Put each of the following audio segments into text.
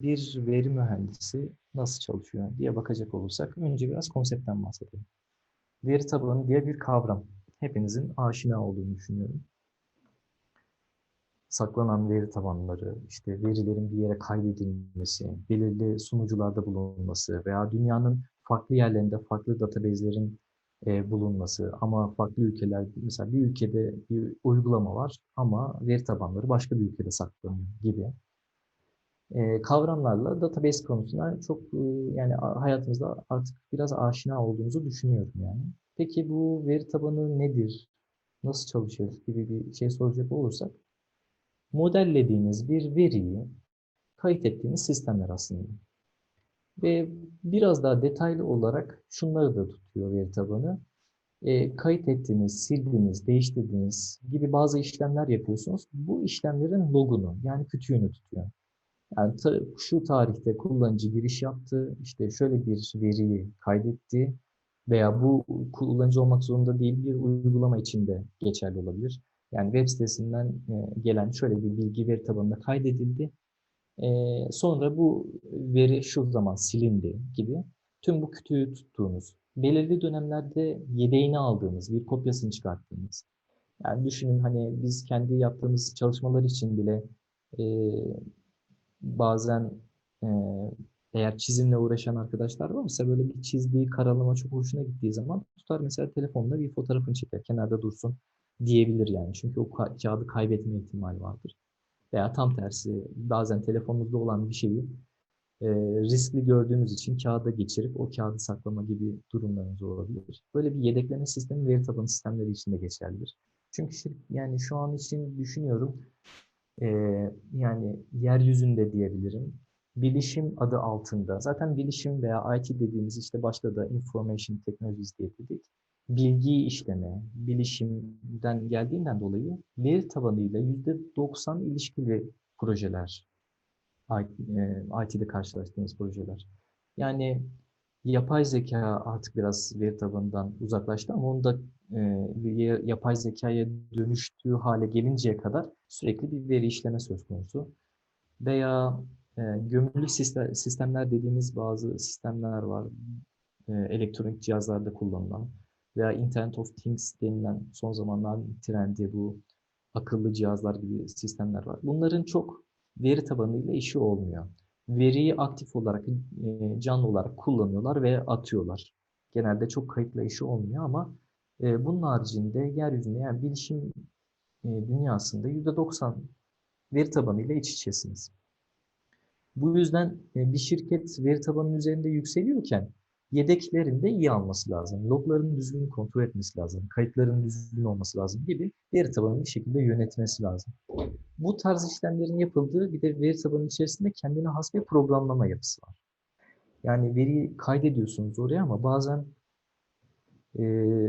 bir veri mühendisi nasıl çalışıyor diye bakacak olursak önce biraz konseptten bahsedelim. Veri tabanı diye bir kavram. Hepinizin aşina olduğunu düşünüyorum. Saklanan veri tabanları, işte verilerin bir yere kaydedilmesi, belirli sunucularda bulunması veya dünyanın farklı yerlerinde farklı database'lerin e, bulunması ama farklı ülkeler, mesela bir ülkede bir uygulama var ama veri tabanları başka bir ülkede saklanıyor gibi e, kavramlarla database konusuna çok e, yani hayatımızda artık biraz aşina olduğumuzu düşünüyorum yani. Peki bu veri tabanı nedir? Nasıl çalışır gibi bir şey soracak olursak modellediğiniz bir veriyi kayıt ettiğiniz sistemler aslında. Ve biraz daha detaylı olarak şunları da tutuyor veri tabanı. E, kayıt ettiğiniz, sildiğiniz, değiştirdiğiniz gibi bazı işlemler yapıyorsunuz. Bu işlemlerin logunu yani kütüğünü tutuyor. Yani şu tarihte kullanıcı giriş yaptı, işte şöyle bir veriyi kaydetti veya bu kullanıcı olmak zorunda değil bir uygulama içinde geçerli olabilir. Yani web sitesinden e, gelen şöyle bir bilgi veri tabanında kaydedildi. E, sonra bu veri şu zaman silindi gibi tüm bu kütüğü tuttuğunuz, belirli dönemlerde yedeğini aldığınız, bir kopyasını çıkarttığınız. Yani düşünün hani biz kendi yaptığımız çalışmalar için bile e, bazen eğer çizimle uğraşan arkadaşlar varsa böyle bir çizdiği karalama çok hoşuna gittiği zaman tutar mesela telefonla bir fotoğrafını çeker kenarda dursun diyebilir yani. Çünkü o kağıdı kaybetme ihtimali vardır. Veya tam tersi bazen telefonunuzda olan bir şeyi e, riskli gördüğünüz için kağıda geçirip o kağıdı saklama gibi durumlarınız olabilir. Böyle bir yedekleme sistemi veri tabanı sistemleri için de geçerlidir. Çünkü yani şu an için düşünüyorum e, yani yeryüzünde diyebilirim. Bilişim adı altında. Zaten bilişim veya IT dediğimiz işte başta da information technologies diye dedik. Bilgi işleme, bilişimden geldiğinden dolayı veri tabanıyla %90 ilişkili projeler. IT'de karşılaştığımız projeler. Yani yapay zeka artık biraz veri tabanından uzaklaştı ama onu da e, yapay zekaya dönüştüğü hale gelinceye kadar sürekli bir veri işleme söz konusu. Veya e, gömülü sistemler dediğimiz bazı sistemler var. E, elektronik cihazlarda kullanılan veya Internet of Things denilen son zamanlar trendi bu akıllı cihazlar gibi sistemler var. Bunların çok veri tabanıyla işi olmuyor. Veriyi aktif olarak, e, canlı olarak kullanıyorlar ve atıyorlar. Genelde çok kayıtla işi olmuyor ama e, bunun haricinde yeryüzünde yani bilişim dünyasında %90 veri tabanıyla iç içesiniz. Bu yüzden e, bir şirket veri tabanının üzerinde yükseliyorken yedeklerini de iyi alması lazım. Logların düzgün kontrol etmesi lazım. Kayıtların düzgün olması lazım gibi veri tabanını bir şekilde yönetmesi lazım. Bu tarz işlemlerin yapıldığı bir de veri tabanı içerisinde kendine has bir programlama yapısı var. Yani veriyi kaydediyorsunuz oraya ama bazen e,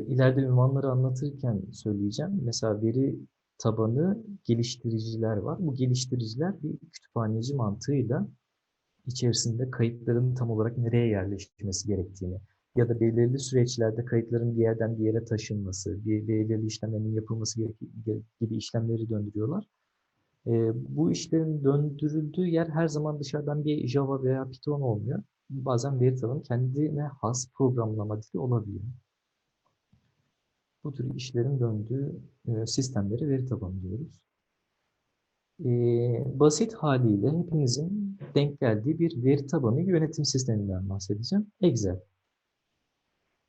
ileride ünvanları anlatırken söyleyeceğim. Mesela veri tabanı geliştiriciler var. Bu geliştiriciler bir kütüphaneci mantığıyla içerisinde kayıtların tam olarak nereye yerleştirmesi gerektiğini ya da belirli süreçlerde kayıtların bir yerden bir yere taşınması, bir belirli işlemlerin yapılması gibi işlemleri döndürüyorlar. E, bu işlerin döndürüldüğü yer her zaman dışarıdan bir Java veya Python olmuyor. Bazen veri tabanı kendine has programlama dili olabiliyor bu tür işlerin döndüğü e, sistemleri veri tabanı diyoruz. E, basit haliyle hepinizin denk geldiği bir veri tabanı yönetim sisteminden bahsedeceğim. Excel.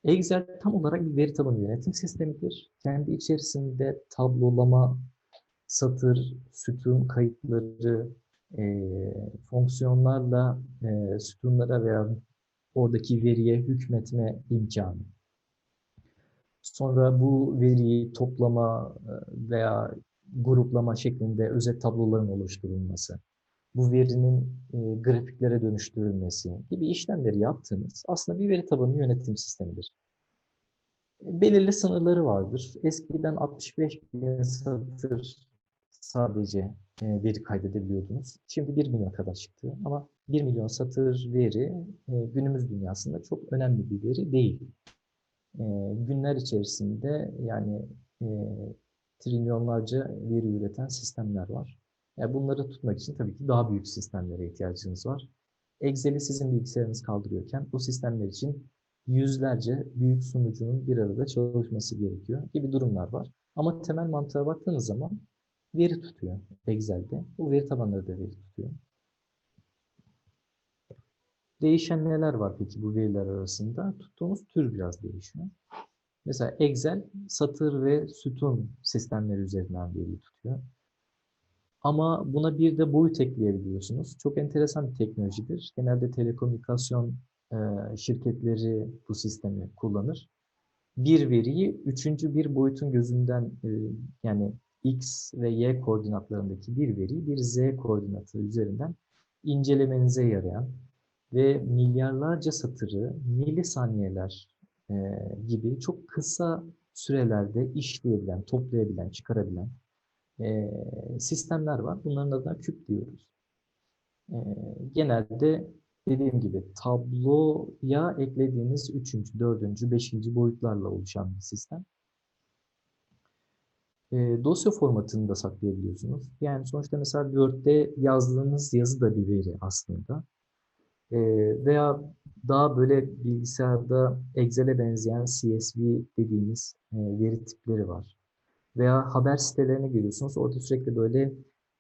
Excel tam olarak bir veri tabanı yönetim sistemidir. Kendi içerisinde tablolama, satır, sütun kayıtları, e, fonksiyonlarla e, sütunlara veya oradaki veriye hükmetme imkanı Sonra bu veriyi toplama e, veya gruplama şeklinde özet tabloların oluşturulması, bu verinin e, grafiklere dönüştürülmesi gibi işlemleri yaptığınız aslında bir veri tabanı yönetim sistemidir. Belirli sınırları vardır. Eskiden 65 bin satır sadece e, veri kaydedebiliyordunuz. Şimdi 1 milyon kadar çıktı ama 1 milyon satır veri günümüz dünyasında çok önemli bir veri değil günler içerisinde yani e, trilyonlarca veri üreten sistemler var. Yani bunları tutmak için tabii ki daha büyük sistemlere ihtiyacınız var. Excel'i sizin bilgisayarınız kaldırıyorken bu sistemler için yüzlerce büyük sunucunun bir arada çalışması gerekiyor gibi durumlar var. Ama temel mantığa baktığınız zaman veri tutuyor Excel'de. Bu veri tabanları da veri tutuyor. Değişen neler var peki bu veriler arasında? Tuttuğumuz tür biraz değişiyor. Mesela Excel satır ve sütun sistemleri üzerinden veri tutuyor. Ama buna bir de boyut ekleyebiliyorsunuz. Çok enteresan bir teknolojidir. Genelde telekomünikasyon e, şirketleri bu sistemi kullanır. Bir veriyi üçüncü bir boyutun gözünden e, yani x ve y koordinatlarındaki bir veriyi bir z koordinatı üzerinden incelemenize yarayan ve milyarlarca satırı milisaniyeler e, gibi çok kısa sürelerde işleyebilen, toplayabilen, çıkarabilen e, sistemler var. Bunların adına küp diyoruz. E, genelde dediğim gibi tabloya eklediğiniz üçüncü, dördüncü, beşinci boyutlarla oluşan bir sistem. E, dosya formatını da saklayabiliyorsunuz. Yani sonuçta mesela Word'de yazdığınız yazı da bir veri aslında. E, veya daha böyle bilgisayarda Excel'e benzeyen CSV dediğimiz e, veri tipleri var. Veya haber sitelerine giriyorsunuz. Orada sürekli böyle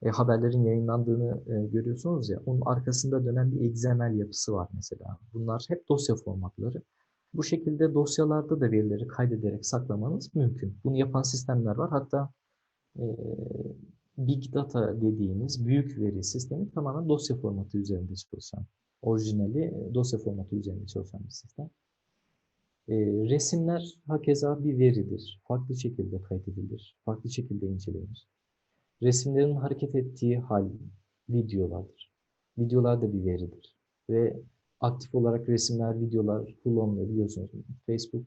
e, haberlerin yayınlandığını e, görüyorsunuz ya. Onun arkasında dönen bir XML yapısı var mesela. Bunlar hep dosya formatları. Bu şekilde dosyalarda da verileri kaydederek saklamanız mümkün. Bunu yapan sistemler var. Hatta Big Data dediğimiz büyük veri sistemi tamamen dosya formatı üzerinde çalışan. Orijinali e, dosya formatı üzerinde çalışan bir sistem. E, resimler hakeza bir veridir. Farklı şekilde kaydedilir. Farklı şekilde incelenir. Resimlerin hareket ettiği hal videolardır. Videolar da bir veridir. Ve aktif olarak resimler, videolar kullanılıyor biliyorsunuz. Facebook.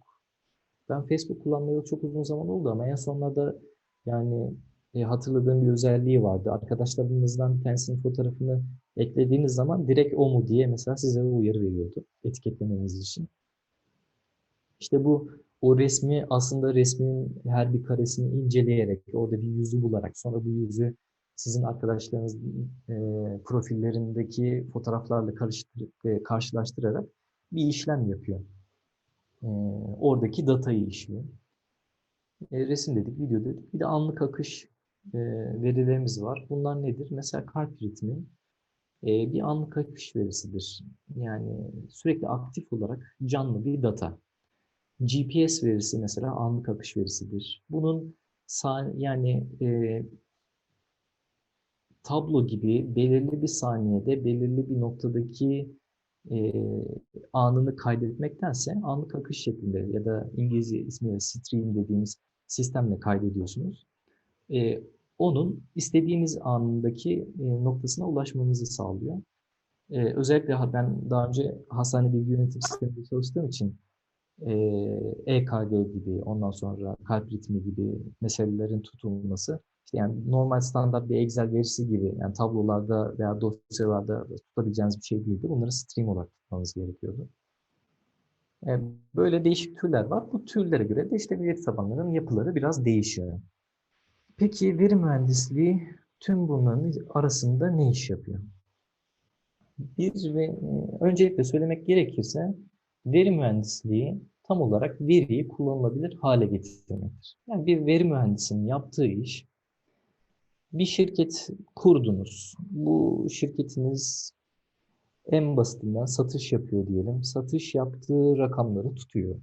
Ben Facebook kullanmayalı çok uzun zaman oldu ama en sonlarda yani e, hatırladığım bir özelliği vardı. Arkadaşlarınızdan bir tanesinin fotoğrafını eklediğiniz zaman direkt o mu diye mesela size uyarı veriyordu etiketlemeniz için. İşte bu o resmi aslında resmin her bir karesini inceleyerek orada bir yüzü bularak sonra bu yüzü sizin arkadaşlarınız e, profillerindeki fotoğraflarla e, karşılaştırarak bir işlem yapıyor. E, oradaki datayı işliyor. E, resim dedik, video dedik. Bir de anlık akış e, verilerimiz var. Bunlar nedir? Mesela kalp ritmi bir anlık akış verisidir. Yani sürekli aktif olarak canlı bir data. GPS verisi mesela anlık akış verisidir. Bunun yani e, tablo gibi belirli bir saniyede belirli bir noktadaki e, anını kaydetmektense anlık akış şeklinde ya da İngilizce ismiyle stream dediğimiz sistemle kaydediyorsunuz. E, onun istediğiniz anındaki e, noktasına ulaşmanızı sağlıyor. E, özellikle ben daha önce hastane bilgi yönetim sisteminde çalıştığım için EKG gibi, ondan sonra kalp ritmi gibi meselelerin tutulması, işte yani normal standart bir Excel verisi gibi, yani tablolarda veya dosyalarda tutabileceğiniz bir şey değildi. Bunları stream olarak tutmanız gerekiyordu. Böyle değişik türler var. Bu türlere göre de işte veri tabanlarının yapıları biraz değişiyor. Peki veri mühendisliği tüm bunların arasında ne iş yapıyor? Bir ve öncelikle söylemek gerekirse veri mühendisliği tam olarak veriyi kullanılabilir hale getirmektir. Yani bir veri mühendisinin yaptığı iş bir şirket kurdunuz. Bu şirketiniz en basitinden satış yapıyor diyelim. Satış yaptığı rakamları tutuyor.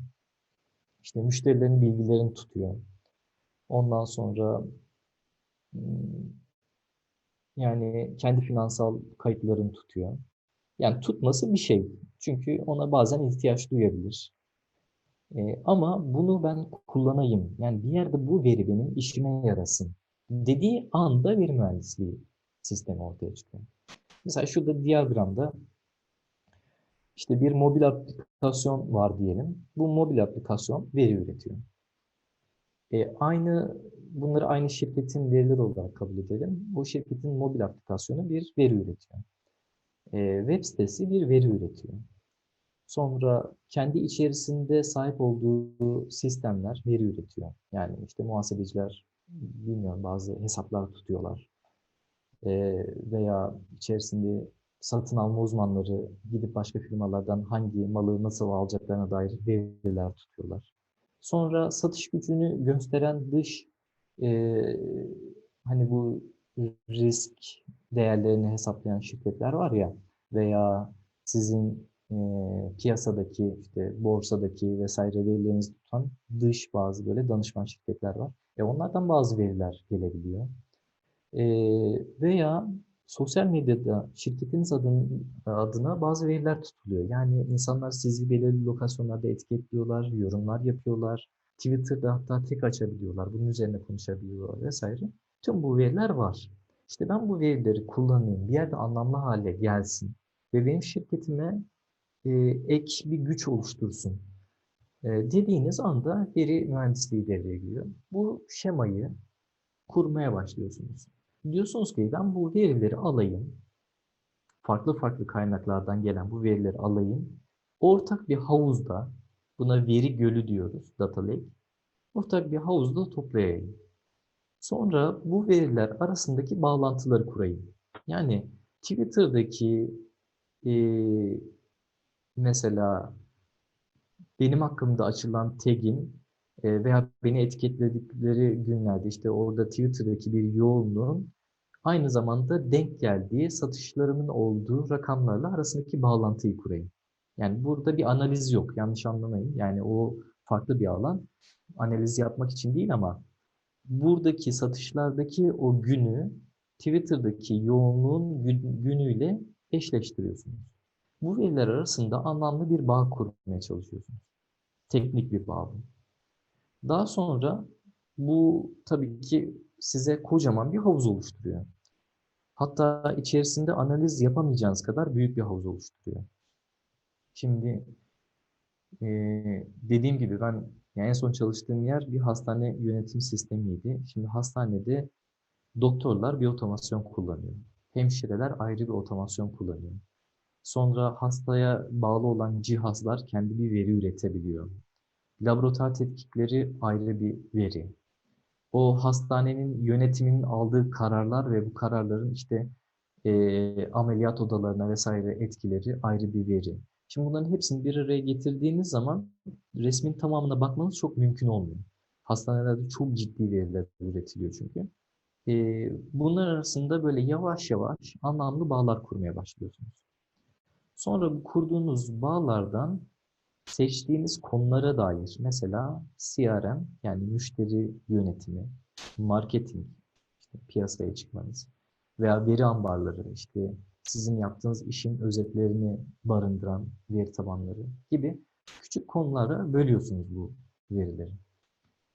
İşte müşterilerin bilgilerini tutuyor. Ondan sonra hmm, yani kendi finansal kayıtlarını tutuyor. Yani tutması bir şey. Çünkü ona bazen ihtiyaç duyabilir. E, ama bunu ben kullanayım. Yani bir yerde bu veri benim işime yarasın. Dediği anda veri mühendisliği sistemi ortaya çıkıyor. Mesela şurada diyagramda işte bir mobil aplikasyon var diyelim. Bu mobil aplikasyon veri üretiyor. E, aynı bunları aynı şirketin verileri olarak kabul edelim. Bu şirketin mobil aplikasyonu bir veri üretiyor. E, web sitesi bir veri üretiyor. Sonra kendi içerisinde sahip olduğu sistemler veri üretiyor. Yani işte muhasebeciler bilmiyorum bazı hesaplar tutuyorlar. e, veya içerisinde satın alma uzmanları gidip başka firmalardan hangi malı nasıl alacaklarına dair veriler tutuyorlar. Sonra satış gücünü gösteren dış e, hani bu risk değerlerini hesaplayan şirketler var ya veya sizin e, piyasadaki işte borsadaki vesaire verilerinizi tutan dış bazı böyle danışman şirketler var. E onlardan bazı veriler gelebiliyor. E, veya sosyal medyada şirketiniz adın, adına bazı veriler tutuluyor. Yani insanlar sizi belirli lokasyonlarda etiketliyorlar, yorumlar yapıyorlar. Twitter'da hatta tek açabiliyorlar, bunun üzerine konuşabiliyorlar vesaire. Tüm bu veriler var. İşte ben bu verileri kullanayım, bir yerde anlamlı hale gelsin ve benim şirketime e, ek bir güç oluştursun e, dediğiniz anda veri mühendisliği devreye giriyor. Bu şemayı kurmaya başlıyorsunuz. Diyorsunuz ki ben bu verileri alayım, farklı farklı kaynaklardan gelen bu verileri alayım, ortak bir havuzda, buna veri gölü diyoruz, data lake, ortak bir havuzda toplayayım. Sonra bu veriler arasındaki bağlantıları kurayım. Yani Twitter'daki e, mesela benim hakkımda açılan tag'in e, veya beni etiketledikleri günlerde işte orada Twitter'daki bir yoğunluğun aynı zamanda denk geldiği satışlarımın olduğu rakamlarla arasındaki bağlantıyı kurayım. Yani burada bir analiz yok. Yanlış anlamayın. Yani o farklı bir alan. Analiz yapmak için değil ama buradaki satışlardaki o günü Twitter'daki yoğunluğun günüyle eşleştiriyorsunuz. Bu veriler arasında anlamlı bir bağ kurmaya çalışıyorsunuz. Teknik bir bağ. Daha sonra bu tabii ki size kocaman bir havuz oluşturuyor. Hatta içerisinde analiz yapamayacağınız kadar büyük bir havuz oluşturuyor. Şimdi e, dediğim gibi ben yani en son çalıştığım yer bir hastane yönetim sistemiydi. Şimdi hastanede doktorlar bir otomasyon kullanıyor. Hemşireler ayrı bir otomasyon kullanıyor. Sonra hastaya bağlı olan cihazlar kendi bir veri üretebiliyor. Laboratuvar tetkikleri ayrı bir veri. O hastanenin yönetiminin aldığı kararlar ve bu kararların işte e, ameliyat odalarına vesaire etkileri ayrı bir veri. Şimdi bunların hepsini bir araya getirdiğiniz zaman resmin tamamına bakmanız çok mümkün olmuyor. Hastanelerde çok ciddi veriler üretiliyor çünkü. E, bunlar arasında böyle yavaş yavaş anlamlı bağlar kurmaya başlıyorsunuz. Sonra bu kurduğunuz bağlardan seçtiğiniz konulara dair mesela CRM yani müşteri yönetimi, marketing, işte piyasaya çıkmanız veya veri ambarları işte sizin yaptığınız işin özetlerini barındıran veri tabanları gibi küçük konulara bölüyorsunuz bu verileri.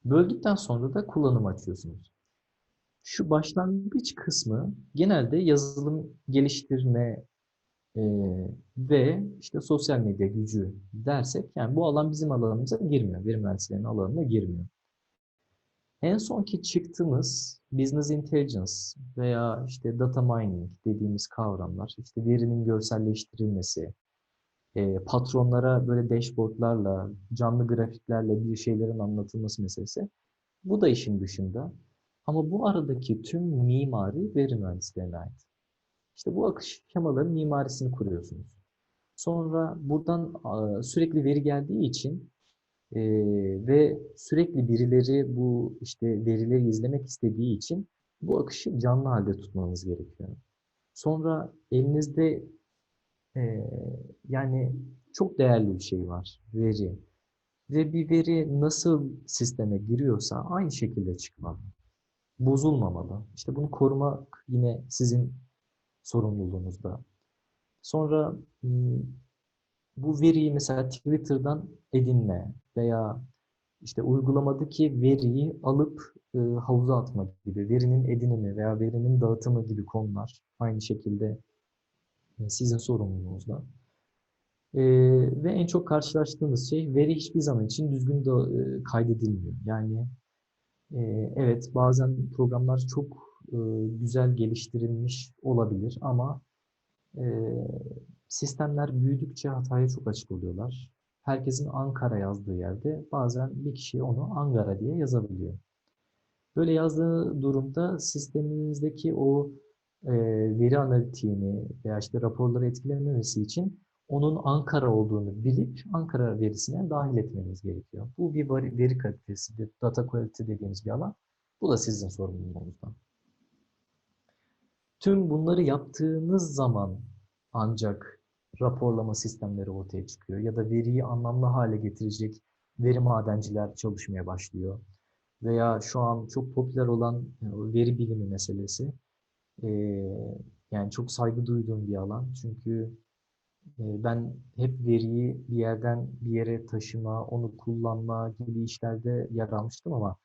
Böldükten sonra da kullanım açıyorsunuz. Şu başlangıç kısmı genelde yazılım geliştirme e, ve işte sosyal medya gücü dersek yani bu alan bizim alanımıza girmiyor. Veri mühendislerinin alanına girmiyor. En sonki çıktığımız business intelligence veya işte data mining dediğimiz kavramlar, işte verinin görselleştirilmesi, e, patronlara böyle dashboardlarla, canlı grafiklerle bir şeylerin anlatılması meselesi. Bu da işin dışında. Ama bu aradaki tüm mimari veri mühendislerine ait. İşte bu akış şemaların mimarisini kuruyorsunuz. Sonra buradan sürekli veri geldiği için e, ve sürekli birileri bu işte verileri izlemek istediği için bu akışı canlı halde tutmanız gerekiyor. Sonra elinizde e, yani çok değerli bir şey var, veri. Ve bir veri nasıl sisteme giriyorsa aynı şekilde çıkmalı. Bozulmamalı. İşte bunu korumak yine sizin sorumluluğunuzda. Sonra bu veriyi mesela Twitter'dan edinme veya işte uygulamadaki veriyi alıp e, havuza atma gibi, verinin edinimi veya verinin dağıtımı gibi konular aynı şekilde sizin sorumluluğunuzda. E, ve en çok karşılaştığımız şey veri hiçbir zaman için düzgün de e, kaydedilmiyor. Yani e, evet bazen programlar çok e, güzel geliştirilmiş olabilir ama e, sistemler büyüdükçe hataya çok açık oluyorlar. Herkesin Ankara yazdığı yerde bazen bir kişi onu Angara diye yazabiliyor. Böyle yazdığı durumda sisteminizdeki o e, veri analitiğini veya işte raporları etkilememesi için onun Ankara olduğunu bilip Ankara verisine dahil etmeniz gerekiyor. Bu bir veri, kalitesi, data quality dediğimiz bir alan. Bu da sizin sorumluluğunuzdan. Tüm bunları yaptığınız zaman ancak raporlama sistemleri ortaya çıkıyor ya da veriyi anlamlı hale getirecek veri madenciler çalışmaya başlıyor. Veya şu an çok popüler olan e, veri bilimi meselesi. Ee, yani çok saygı duyduğum bir alan. Çünkü e, ben hep veriyi bir yerden bir yere taşıma, onu kullanma gibi işlerde yer almıştım ama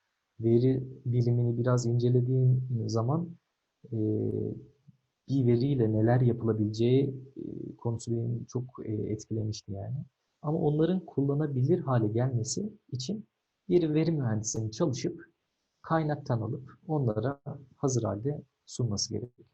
veri bilimini biraz incelediğim zaman e, bir veriyle neler yapılabileceği e, konusu beni çok e, etkilemişti yani. Ama onların kullanabilir hale gelmesi için bir veri mühendisinin çalışıp kaynaktan alıp onlara hazır halde sunması gerekiyor.